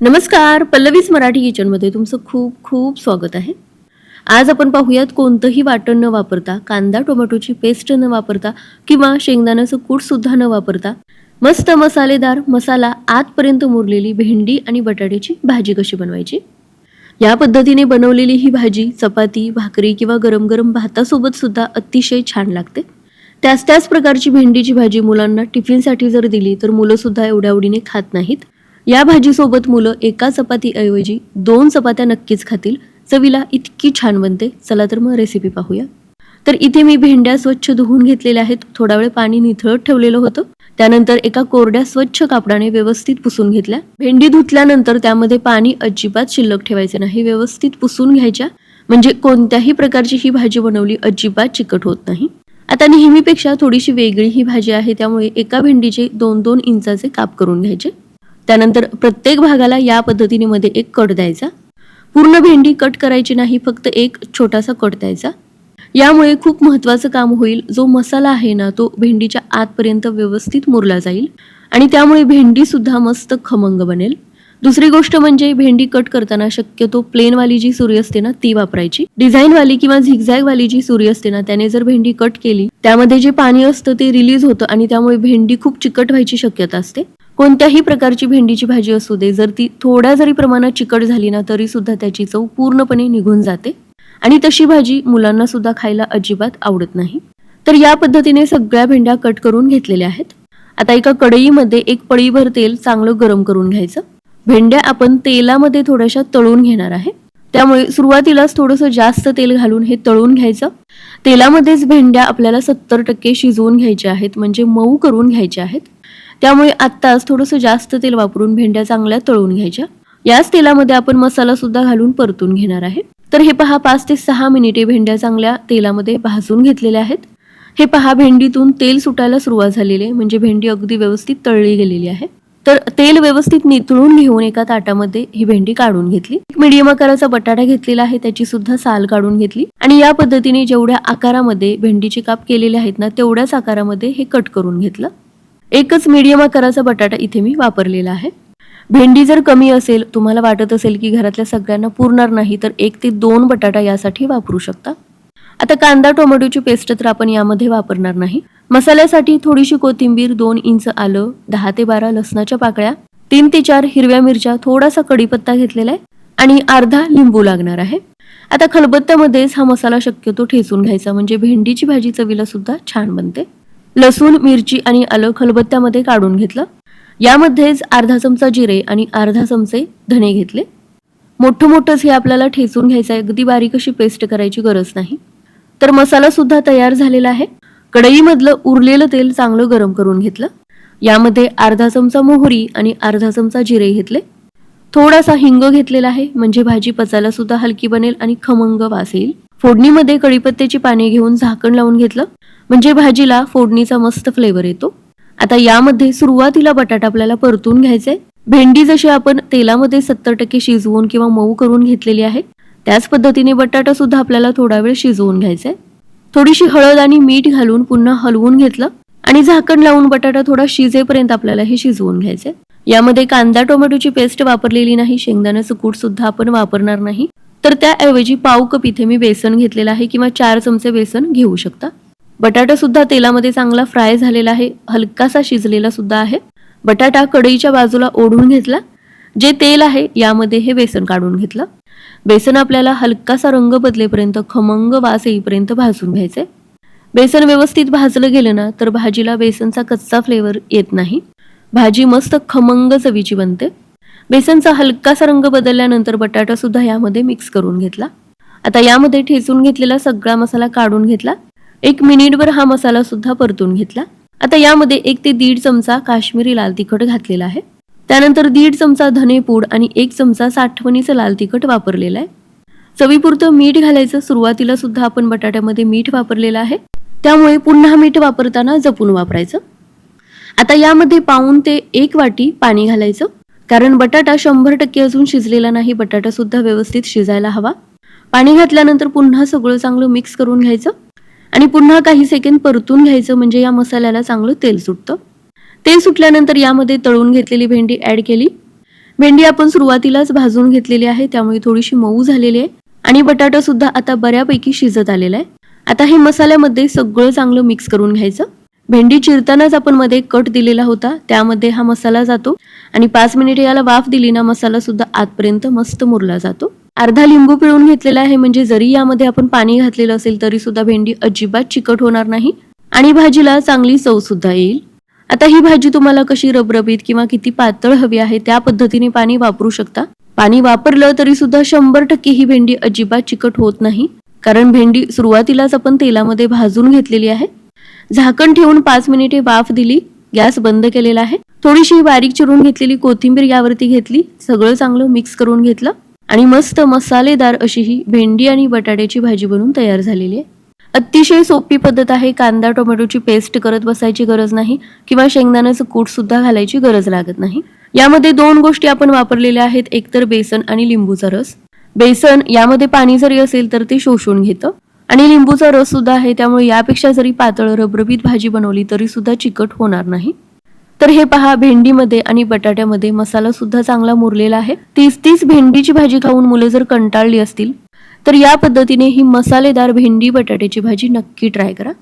नमस्कार पल्लवीच मराठी किचनमध्ये तुमचं खूप खूप स्वागत आहे. आज आपण पाहूयात कोणतंही वाटण न वापरता कांदा टोमॅटोची पेस्ट न वापरता किंवा शेंगदाण्याचं कूट सुद्धा न वापरता मस्त मसालेदार मसाला आतपर्यंत मुरलेली भेंडी आणि बटाट्याची भाजी कशी बनवायची? या पद्धतीने बनवलेली ही भाजी चपाती भाकरी किंवा गरम गरम भातासोबत सुद्धा अतिशय छान लागते. त्याच त्याच प्रकारची भेंडीची भाजी मुलांना टिफिनसाठी जर दिली तर मुलं सुद्धा एवढ्या आवडीने खात नाहीत. या भाजीसोबत मुलं एका चपातीऐवजी दोन चपात्या नक्कीच खातील. चवीला इतकी छान बनते. चला तर मग रेसिपी पाहूया. तर इथे मी भेंड्या स्वच्छ धुवून घेतलेल्या आहेत. थोडा वेळ पाणी निथळत ठेवलेलं होतं. त्यानंतर एका कोरड्या स्वच्छ कापडाने व्यवस्थित पुसून घेतल्या. भेंडी धुतल्यानंतर त्यामध्ये पाणी अजिबात शिल्लक ठेवायचे नाही. व्यवस्थित पुसून घ्यायच्या. म्हणजे कोणत्याही प्रकारची ही भाजी बनवली अजिबात चिकट होत नाही. आता नेहमीपेक्षा थोडीशी वेगळी ही भाजी आहे. त्यामुळे एका भेंडीचे दोन दोन इंचाचे काप करून घ्यायचे. त्यानंतर प्रत्येक भागाला या पद्धतीने मध्ये एक कट द्यायचा. पूर्ण भेंडी कट करायची नाही फक्त एक छोटासा कट द्यायचा. यामुळे खूप महत्वाचं काम होईल. जो मसाला आहे ना तो भेंडीच्या आतपर्यंत व्यवस्थित मुरला जाईल आणि त्यामुळे भेंडी सुद्धा मस्त खमंग बनेल. दुसरी गोष्ट म्हणजे भेंडी कट करताना शक्यतो प्लेन वाली जी सुरी असते ना ती वापरायची. डिझाईन वाली किंवा झिगझॅग वाली जी सुरी असते ना त्याने जर भेंडी कट केली त्यामध्ये जे पाणी असतं ते रिलीज होतं आणि त्यामुळे भेंडी खूप चिकट व्हायची शक्यता असते. कोणत्याही प्रकारची भेंडीची भाजी असू दे जर ती थोड्या जरी प्रमाणात चिकट झाली ना तरी सुद्धा त्याची चव पूर्णपणे निघून जाते. आणि तशी भाजी मुलांना सुद्धा खायला अजिबात आवडत नाही. तर या पद्धतीने सगळ्या भेंड्या कट करून घेतलेल्या आहेत. आता एका कढईमध्ये एक पळीभर तेल चांगलं गरम करून घ्यायचं. भेंड्या आपण तेलामध्ये थोड्याशा तळून घेणार आहे. त्यामुळे सुरुवातीलाच थोडंसं जास्त तेल घालून हे तळून घ्यायचं. तेलामध्येच भेंड्या आपल्याला सत्तर टक्के शिजवून घ्यायच्या आहेत म्हणजे मऊ करून घ्यायच्या आहेत. त्यामुळे आत्ताच थोडंसं जास्त तेल वापरून भेंड्या चांगल्या तळून घ्यायच्या. याच तेलामध्ये आपण मसाला सुद्धा घालून परतून घेणार आहे. तर हे पहा पाच ते सहा मिनिटे भेंड्या चांगल्या तेलामध्ये भाजून घेतलेल्या आहेत. हे पहा भेंडीतून तेल सुटायला सुरुवात झालेली आहे. म्हणजे भेंडी अगदी व्यवस्थित तळली गेलेली आहे. तर तेल व्यवस्थित नितळून घेऊन एका ताटामध्ये ही भेंडी काढून घेतली. मीडियम मिडियम आकाराचा बटाटा घेतलेला आहे त्याची सुद्धा साल काढून घेतली. आणि या पद्धतीने जेवढ्या आकारामध्ये भेंडीचे काप केलेले आहेत ना तेवढ्याच आकारामध्ये हे कट करून घेतलं. एकच मीडियम आकाराचा बटाटा इथे मी वापरलेला आहे. भेंडी जर कमी असेल तुम्हाला वाटत असेल की घरातल्या सगळ्यांना पुरणार नाही तर एक ते दोन बटाटा यासाठी वापरू शकता. आता कांदा टोमॅटोची पेस्ट तर आपण यामध्ये वापरणार नाही. मसाल्यासाठी थोडीशी कोथिंबीर दोन इंच आलं दहा ते बारा लसणाच्या पाकळ्या तीन ते चार हिरव्या मिरच्या थोडासा कढीपत्ता घेतलेला आहे आणि अर्धा लिंबू लागणार आहे. आता खलबत्त्यामध्येच हा मसाला शक्यतो ठेचून घ्यायचा म्हणजे भेंडीची भाजी चवीला सुद्धा छान बनते. लसूण मिरची आणि आलं खलबत्त्यामध्ये काढून घेतलं. यामध्येच अर्धा चमचा जिरे आणि अर्धा चमचे धने घेतले. मोठं मोठंच हे आपल्याला ठेचून घ्यायचं आहे. अगदी बारीक अशी पेस्ट करायची गरज नाही. तर मसाला सुद्धा तयार झालेला आहे. कढईमधलं उरलेलं तेल चांगलं गरम करून घेतलं. यामध्ये अर्धा चमचा मोहरी आणि अर्धा चमचा जिरे घेतले. थोडासा हिंग घेतलेला आहे. म्हणजे भाजी पचायला सुद्धा हलकी बनेल आणि खमंग वास येईल. फोडणीमध्ये कढीपत्त्याची पाने घेऊन झाकण लावून घेतलं. म्हणजे भाजीला फोडणीचा मस्त फ्लेवर येतो. आता यामध्ये सुरुवातीला बटाटा आपल्याला परतून घ्यायचे भेंडी जशी आपण तेलामध्ये सत्तर टक्के शिजवून किंवा मऊ करून घेतलेली आहे त्याच पद्धतीने बटाटा सुद्धा आपल्याला थोडा वेळ शिजवून घ्यायचा थोडीशी हळद आणि मीठ घालून पुन्हा हलवून घेतलं आणि झाकण लावून बटाटा थोडा शिजेपर्यंत आपल्याला हे शिजवून घ्यायचंय. यामध्ये कांदा टोमॅटोची पेस्ट वापरलेली नाही शेंगदाण्याचं कूट सुद्धा आपण वापरणार नाही. तर त्याऐवजी पाव कप इथे मी बेसन घेतलेलं आहे किंवा चार चमचे बेसन घेऊ शकता. बटाटा सुद्धा तेलामध्ये चांगला फ्राय झालेला आहे. हलकासा शिजलेला सुद्धा आहे. बटाटा कढईच्या बाजूला ओढून घेतला. जे तेल आहे यामध्ये हे बेसन काढून घेतलं. बेसन आपल्याला हलकासा रंग बदलेपर्यंत खमंग वास येईपर्यंत भाजून घ्यायचे बेसन व्यवस्थित भाजलं गेलं ना तर भाजीला बेसनचा कच्चा फ्लेवर येत नाही. भाजी मस्त खमंग चवीची बनते. बेसनचा हलकासा रंग बदलल्यानंतर बटाटा सुद्धा यामध्ये मिक्स करून घेतला. आता यामध्ये ठेचून घेतलेला सगळा मसाला काढून घेतला. एक मिनिटभर हा मसाला सुद्धा परतून घेतला. आता यामध्ये एक ते दीड चमचा काश्मीरी लाल तिखट घातलेला आहे. त्यानंतर दीड चमचा धनेपूड आणि एक चमचा साठवणीचं लाल तिखट वापरलेलं आहे. चवीपुरतं मीठ घालायचं सुरुवातीला सुद्धा आपण बटाट्यामध्ये मीठ वापरलेलं आहे. त्यामुळे पुन्हा मीठ वापरताना जपून वापरायचं. आता यामध्ये पाऊन ते एक वाटी पाणी घालायचं. कारण बटाटा शंभर टक्के अजून शिजलेला नाही बटाटा सुद्धा व्यवस्थित शिजायला हवा. पाणी घातल्यानंतर पुन्हा सगळं चांगलं मिक्स करून घ्यायचं. आणि पुन्हा काही सेकंद परतून घ्यायचं म्हणजे या मसाल्याला चांगलं तेल सुटतं. तेल सुटल्यानंतर यामध्ये तळून घेतलेली भेंडी ऍड केली. भेंडी आपण सुरुवातीलाच भाजून घेतलेली आहे त्यामुळे थोडीशी मऊ झालेली आहे. आणि बटाटा सुद्धा आता बऱ्यापैकी शिजत आलेला आहे. आता हे मसाल्यामध्ये सगळं चांगलं मिक्स करून घ्यायचं. भेंडी चिरतानाच आपण मध्ये कट दिलेला होता त्यामध्ये हा मसाला जातो. आणि पाच मिनिटे याला वाफ दिली ना मसाला सुद्धा आतपर्यंत मस्त मुरला जातो. अर्धा लिंबू पिळून घेतलेला आहे. म्हणजे जरी यामध्ये आपण पाणी घातलेलं असेल तरी सुद्धा भेंडी अजिबात चिकट होणार नाही. आणि भाजीला चांगली चव सुद्धा येईल. आता ही भाजी तुम्हाला कशी रबरबीत किंवा किती पातळ हवी आहे त्या पद्धतीने पाणी वापरू शकता. पाणी वापरलं तरी सुद्धा शंभर टक्के ही भेंडी अजिबात चिकट होत नाही. कारण भेंडी सुरुवातीलाच आपण तेलामध्ये भाजून घेतलेली आहे. झाकण ठेवून पाच मिनिटे वाफ दिली. गॅस बंद केलेला आहे. थोडीशी बारीक चिरून घेतलेली कोथिंबीर यावरती घेतली. सगळं चांगलं मिक्स करून घेतलं. आणि मस्त मसालेदार अशी ही भेंडी आणि बटाट्याची भाजी बनवून तयार झालेली आहे. अतिशय सोपी पद्धत आहे. कांदा टोमॅटोची पेस्ट करत बसायची गरज नाही किंवा शेंगदाण्याचं कूट सुद्धा घालायची गरज लागत नाही. यामध्ये दोन गोष्टी आपण वापरलेल्या आहेत. एकतर बेसन आणि लिंबूचा रस. बेसन यामध्ये पाणी जरी असेल तर ते शोषून घेतं. आणि लिंबूचा रस सुद्धा आहे. त्यामुळे यापेक्षा जरी पातळ रबरबीत भाजी बनवली तरी सुद्धा चिकट होणार नाही. तर हे पहा भेंडीमध्ये आणि बटाट्यामध्ये मसाला सुद्धा चांगला मुरलेला आहे. तीस तीस भेंडीची भाजी खाऊन मुले जर कंटाळली असतील तर या पद्धतीने ही मसालेदार भेंडी बटाट्याची भाजी नक्की ट्राय करा.